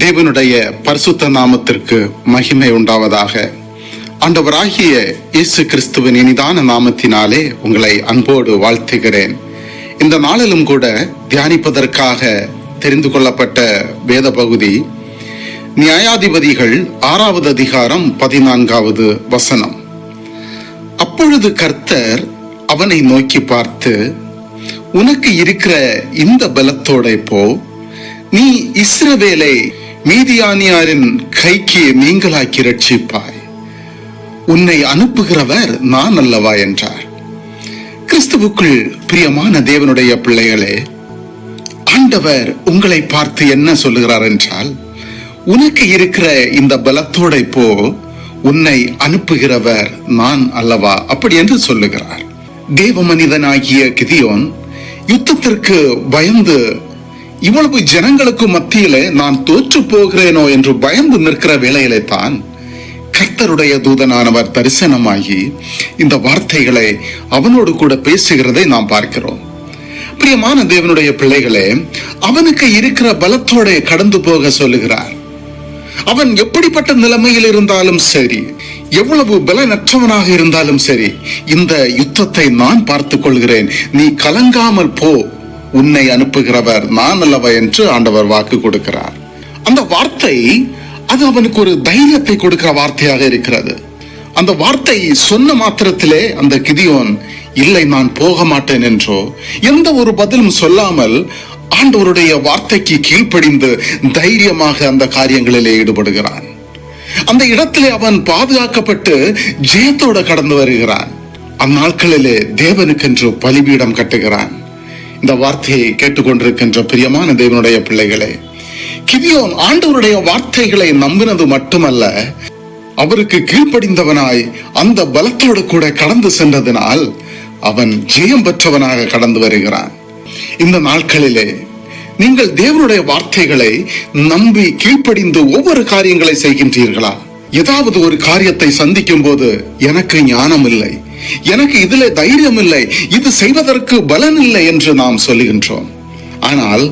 தேவனுடைய பரிசுத்த நாமத்திற்கு மகிமை உண்டாவதாக. ஆண்டவராகிய இயேசு கிறிஸ்துவின் இனிதான நாமத்தினாலே உங்களை அன்போடு வாழ்த்துகிறேன். இந்த நாளிலும் கூட தியானிப்பதற்காக தெரிந்து கொள்ளப்பட்ட வேத பகுதி நியாயாதிபதிகள் ஆறாவது அதிகாரம் பதினான்காவது வசனம். அப்பொழுது கர்த்தர் அவனை நோக்கி பார்த்து உனக்கு இருக்கிற இந்த பலத்தோட போ. நீ இஸ்ரவேலை மீதியானியாரின் கைக்கு நீங்களாக்கி ரட்சிப்பாய் உன்னை அனுப்புகிறவர் நான் அல்லவா என்றார். கிறிஸ்துவுக்குள் பிரியமான தேவனுடைய பிள்ளைகளே ஆண்டவர் உங்களை பார்த்து என்ன சொல்லுகிறார் என்றால் உனக்கு இருக்கிற இந்த பலத்தோட போ உன்னை அனுப்புகிறவர் நான் அல்லவா அப்படி என்று சொல்லுகிறார். தேவ மனிதனாகிய கிதியோன் யுத்தத்திற்கு பயந்து இவ்வளவு ஜனங்களுக்கு மத்தியிலே நான் தோற்று போகிறேனோ என்று பயந்து நிற்கிற வேளையிலே தான் கர்த்தருடைய தூதனானவர் தரிசனமாகி இந்த வார்த்தைகளை அவனோடு கூட பேசுகிறதை நாம் பார்க்கிறோம். பிரியமான தேவனுடைய பிள்ளைகளே அவனுக்கு இருக்கிற பலத்தோட கடந்து போக சொல்லுகிறார். அவன் எப்படிப்பட்ட நிலைமையில் இருந்தாலும் சரி எவ்வளவு பலனற்றவனாக இருந்தாலும் சரி இந்த யுத்தத்தை நான் பார்த்துக் கொள்கிறேன். நீ கலங்காமல் போ. உன்னை அனுப்புகிறவர் நான் அல்லவா என்று ஆண்டவர் வாக்கு கொடுக்கிறார். அந்த வார்த்தை அது அவனுக்கு ஒரு தைரியத்தை கொடுக்கிற வார்த்தையாக இருக்கிறது. அந்த வார்த்தை சொன்ன மாத்திரத்திலே அந்த கிதியோன் இல்லை நான் போக மாட்டேன் என்றோ எந்த ஒரு பதிலும் சொல்லாமல் ஆண்டவருடைய வார்த்தைக்கு கீழ்ப்படிந்து தைரியமாக அந்த காரியங்களிலே ஈடுபடுகிறான். அந்த இடத்திலே அவன் பாதுகாக்கப்பட்டு ஜெயத்தோட கடந்து வருகிறான். அந்நாட்களிலே தேவனுக்கென்று பலிபீடம் கட்டுகிறான். இந்த வார்த்தையை கேட்டுக்கொண்டிருக்கின்ற பிரியமான தேவனுடைய பிள்ளைகளே கிதியோன் ஆண்டவருடைய வார்த்தைகளை நம்பினது மட்டுமல்ல அவருக்கு கீழ்ப்படிந்தவனாய் அந்த பலத்தோடு கூட கடந்து சென்றதினால் அவன் ஜெயம் பெற்றவனாக கடந்து வருகிறான். இந்த நாட்களிலே நீங்கள் தேவனுடைய வார்த்தைகளை நம்பி கீழ்ப்படிந்து ஒவ்வொரு காரியங்களை செய்கின்றீர்களா? ஏதாவது ஒரு காரியத்தை சந்திக்கும் போது எனக்கு ஞானம் இல்லை எனக்கு இதுல தைரியம் இல்லை இது செய்வதற்கு பலன் இல்லை என்று நாம் சொல்லுகின்றோம் ஆனால்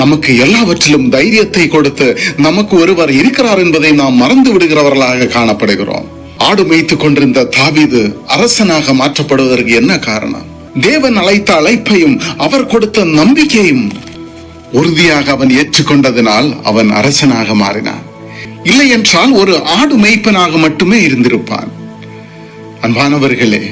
நமக்கு எல்லாவற்றிலும் தைரியத்தை கொடுத்து நமக்கு ஒருவர் இருக்கிறார் என்பதை நாம் மறந்து விடுகிறவர்களாக காணப்படுகிறோம். ஆடு மேய்த்துக் கொண்டிருந்த தாவிது அரசனாக மாற்றப்படுவதற்கு என்ன காரணம்? தேவன் அழைத்த அழைப்பையும் அவர் கொடுத்த நம்பிக்கையும் உறுதியாக அவன் ஏற்றுக்கொண்டதினால் அவன் அரசனாக மாறினான். இல்லை என்றால் ஒரு ஆடு மேய்ப்பனாக மட்டுமே இருந்திருப்பான். அன்பானவர்களே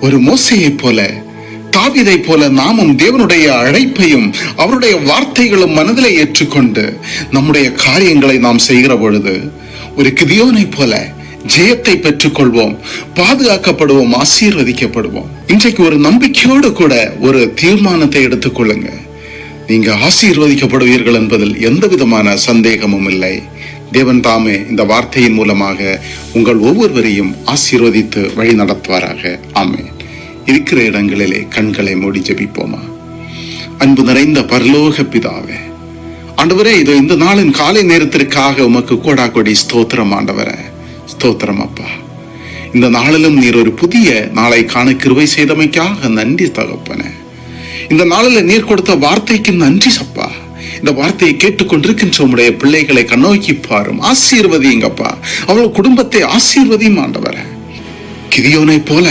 ஒரு மோசையைப் போல தாவிதை போல நாமும் தேவனுடைய அழைப்பையும் அவருடைய வார்த்தைகளும் மனதிலே ஏற்றுக்கொண்டு நம்முடைய காரியங்களை நாம் செய்கிற பொழுது ஒரு கிதியோனை போல ஜெயத்தை பெற்றுக்கொள்வோம் பாதுகாக்கப்படுவோம் ஆசீர்வதிக்கப்படுவோம். இன்றைக்கு ஒரு நம்பிக்கையோடு கூட ஒரு தீர்மானத்தை எடுத்துக்கொள்ளுங்க. நீங்க ஆசீர்வதிக்கப்படுவீர்கள் என்பதில் எந்த விதமான சந்தேகமும் இல்லை. தேவன் தாமே இந்த வார்த்தையின் மூலமாக உங்கள் ஒவ்வொருவரையும் ஆசீர்வதித்து வழி நடத்துவாராக. ஆமே இருக்கிற இடங்களிலே கண்களை மூடி ஜெபிப்போமா? அன்பு நிறைந்த பரலோக பிதாவே ஆண்டவரே இதோ இந்த நாளின் காலை நேரத்திற்காக உமக்கு கோடா கொடி ஸ்தோத்திரம் ஆண்டவரே. ஸ்தோத்திரம் அப்பா. இந்த நாளிலும் நீர் ஒரு புதிய நாளை காண கிருவை செய்தமைக்காக நன்றி தகப்பன. இந்த நாளில் நீர் கொடுத்த வார்த்தைக்கு நன்றி சப்பா. இந்த வார்த்தையை கேட்டுக்கொண்டிருக்கின்ற உம்முடைய பிள்ளைகளை கண்ணோக்கி பாரும். ஆசீர்வதிங்கப்பா அவள் குடும்பத்தை ஆசீர்வதியும் ஆண்டவர கிதியோனை போல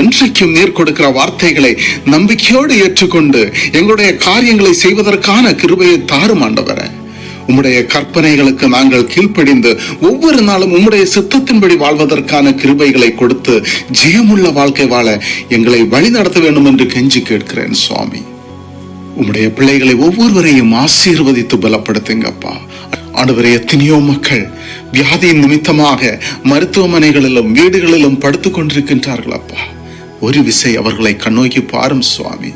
என்றைக்கும் நீர் கொடுக்கிற வார்த்தைகளை நம்பிக்கையோடு ஏற்றுக்கொண்டு எங்களுடைய காரியங்களை செய்வதற்கான கிருபையை தாரும் ஆண்டவரே. உம்முடைய கற்பனைகளுக்கு நாங்கள் கீழ்ப்படிந்து ஒவ்வொரு நாளும் உம்முடைய சித்தத்தின்படி வாழ்வதற்கான கிருபைகளை கொடுத்து ஜெயமுள்ள வாழ்க்கை வாழ எங்களை வழி நடத்த வேண்டும் என்று கெஞ்சி கேட்கிறேன் சுவாமி. உம்முடைய பிள்ளைகளை ஒவ்வொருவரையும் ஆசீர்வதித்து பலப்படுத்துங்கப்பா ஆண்டவரே எத்தனையோ மக்கள் வியாதியின் நிமித்தமாக மருத்துவமனைகளிலும் வீடுகளிலும் படுத்துக் கொண்டிருக்கின்றார்கள் அப்பா. ஒரு விசை அவர்களை கண்ணோக்கி பாரும் சுவாமி.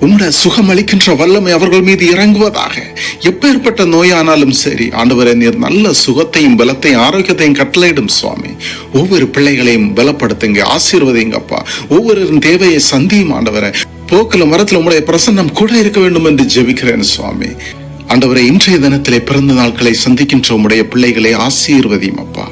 உம்முடைய சுகம் அளிக்கின்ற வல்லமை அவர்கள் மீது இறங்குவதாக எப்பேற்பட்ட நோயானாலும் சரி ஆண்டவரே நீர் நல்ல சுகத்தையும் பலத்தையும் ஆரோக்கியத்தையும் கட்டளையிடும் சுவாமி. ஒவ்வொரு பிள்ளைகளையும் பலப்படுத்துங்க ஆசீர்வதிங்கப்பா ஒவ்வொருவரின் தேவையை சந்தியும் ஆண்டவரை. போக்கில் மரத்தில் உங்களுடைய பிரசன்னம் கூட இருக்க வேண்டும் என்று ஜெபிக்கிறேன் சுவாமி. ஆண்டவரை இன்றைய தினத்திலே பிறந்த நாட்களை சந்திக்கின்ற உம்முடைய பிள்ளைகளை ஆசீர்வதியும் அப்பா.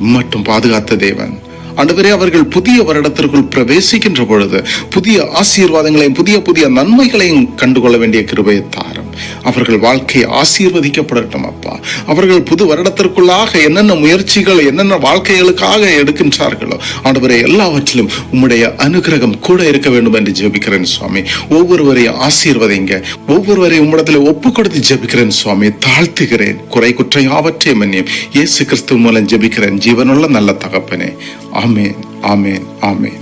இம்மட்டும் பாதுகாத்த தேவன். ஆண்டவரே அவர்கள் புதிய வருடத்திற்குள் பிரவேசிக்கின்ற பொழுது புதிய ஆசீர்வாதங்களையும் புதிய புதிய நன்மைகளையும் கண்டுகொள்ள வேண்டிய கிருபையை தாரும். அவர்கள் வாழ்க்கை ஆசீர்வதிக்கப்படட்டும் அப்பா. அவர்கள் புது வருடத்திற்குள்ளாக என்னென்ன முயற்சிகள் என்னென்ன வாழ்க்கைகளுக்காக எடுக்கின்றார்களோ ஆண்டவரை எல்லாவற்றிலும் உம்முடைய அனுகிரகம் கூட இருக்க வேண்டும் என்று ஜெபிக்கிறேன் சுவாமி. ஒவ்வொருவரையும் ஆசீர்வதிங்க. ஒவ்வொருவரையும் உம்மிடத்தில் ஒப்பு கொடுத்து ஜெபிக்கிறேன் சுவாமி. தாழ்த்துகிறேன். குறை குற்றம் யாவற்றையும் மன்னியம். இயேசு கிறிஸ்து மூலம் ஜெபிக்கிறேன். ஜீவனுள்ள நல்ல தகப்பனே. ஆமேன் ஆமேன் ஆமேன்.